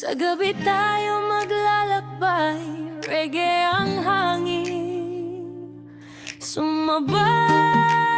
Sa gabi tayo maglalakbay Reggae ang hangin. Sumabay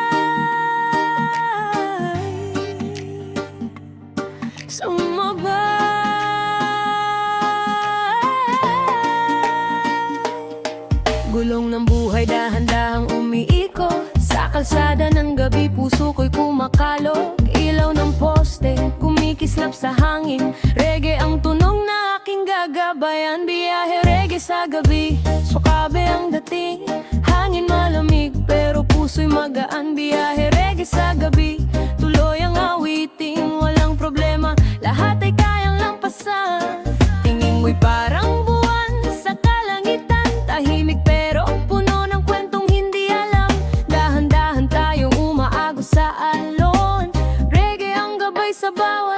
sa gabi, sukabe ang dating Hangin malamig pero puso'y magaan. Biyahe reggae sa gabi, tuloy ang awiting Walang problema, lahat ay kayang lampasan. Tingin mo'y parang buwan sa kalangitan. Tahimik pero puno ng kwentong hindi alam. Dahan-dahan tayong umaagos sa alon. Reggae ang gabay sa bawat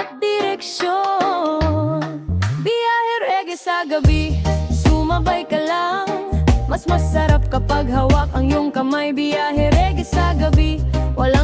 sumabay ka lang. Mas masarap kapag hawak ang iyong kamay. Biyahe reggae sa gabi, walang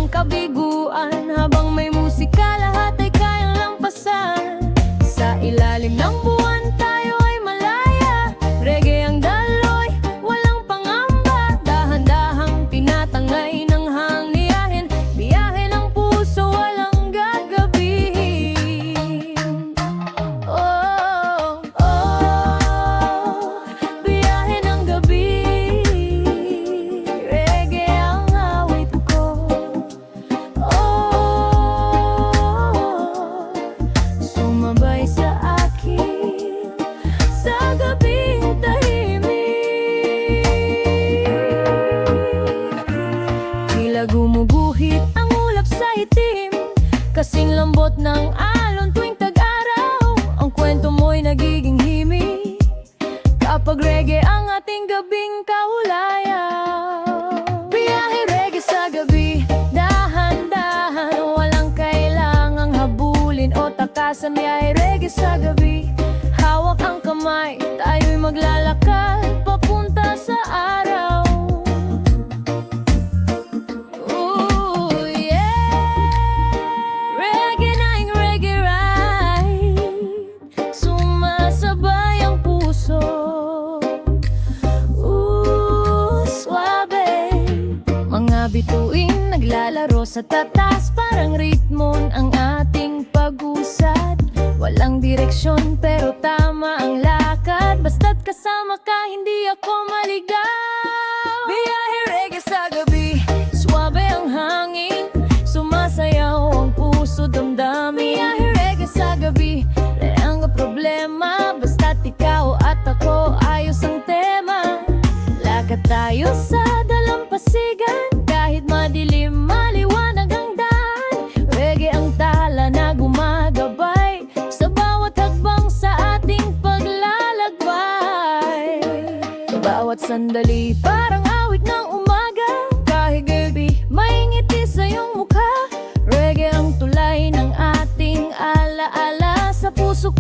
gumuguhit ang ulap sa itim Kasing lambot ng alon tuwing tag-araw Ang kwento mo'y nagiging himig Kapag reggae ang ating gabing kahulayan Biyahe reggae sa gabi Dahan-dahan Walang kailangang habulin o takasan. Biyahe reggae sa gabi Hawak ang kamay Tayo'y maglalakad Papunta sa araw sa tatas Parang ritmon ang ating pag-usad. Walang direksyon pero tama ang lakad. Basta't kasama ka hindi ako maligaw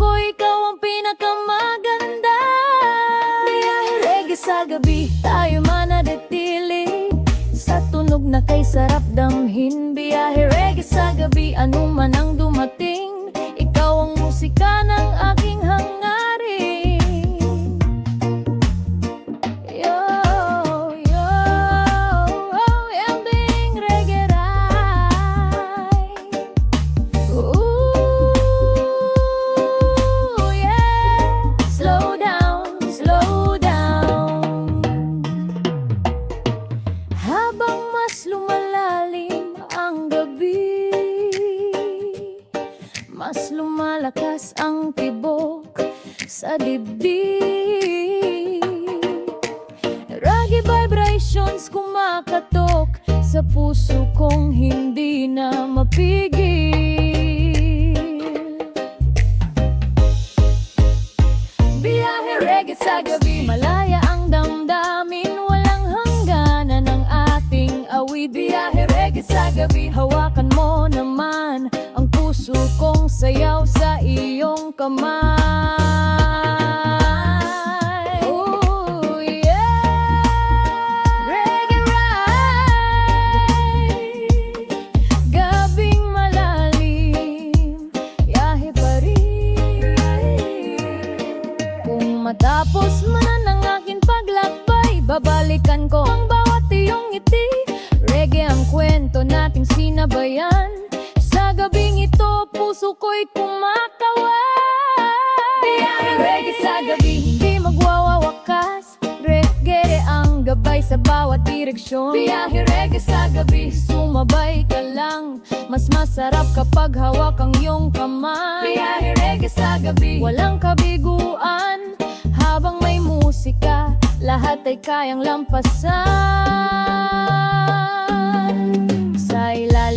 ko ikaw ang pinakamaganda. Biyahe reggae sa gabi, tayo mananatili. Sa tunog na kay sarap damhin Biyahe. Reggae sa gabi, anuman ang mas lumalakas ang tibok sa dibdib. Raggy vibrations kumakatok sa puso kong hindi na mapigil. Biyahe reggae sa gabi, malaya ang damdamin, walang hangganan ang ating awit. Biyahe reggae sa gabi, hawakan mo naman ang puso kong sayaw sa iyong kamay. Ooh, yeah. Reggae ride. Gabing malalim Yahe pa rin. Kung matapos man ang aking paglakbay Babalikan ko ang bahay puso ko'y kumakawa Biyaheng reggae sa gabi, hindi magwawawakas. Reggae ang gabay sa bawat direksyon. Biyaheng reggae sa gabi, sumabay ka lang. Mas masarap kapag hawak ang iyong kamay. Biyaheng reggae sa gabi, walang kabiguan. Habang may musika, lahat ay kayang lampasan. Sa ilalim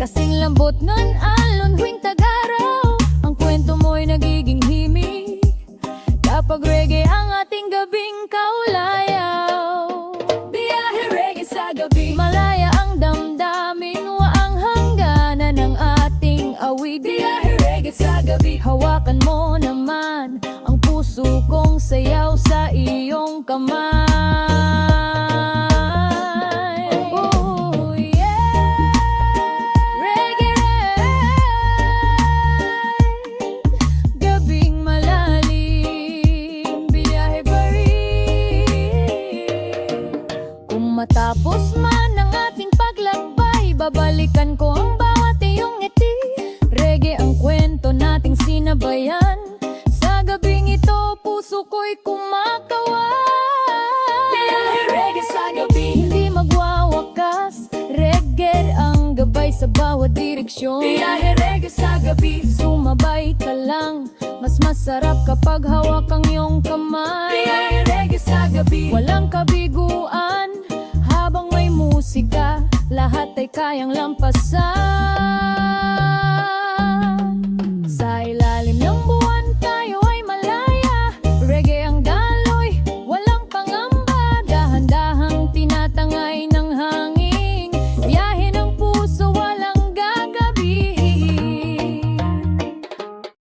Kasing lambot ng alon huwing tag-araw. Ang kwento mo'y nagiging himig Kapag reggae ang ating gabing kaulayaw. Biyahe reggae sa gabi. Malaya ang damdamin Waang hangganan ng ating awit Biyahe reggae sa gabi. Hawakan mo naman Ang puso kong sayaw sa iyong kamay direksyon Biyahe reggae sa gabi Sumabay ka lang. Mas masarap kapag hawak ang iyong kamay. Biyahe reggae sa gabi Walang kabiguan. Habang may musika Lahat ay kayang lampasan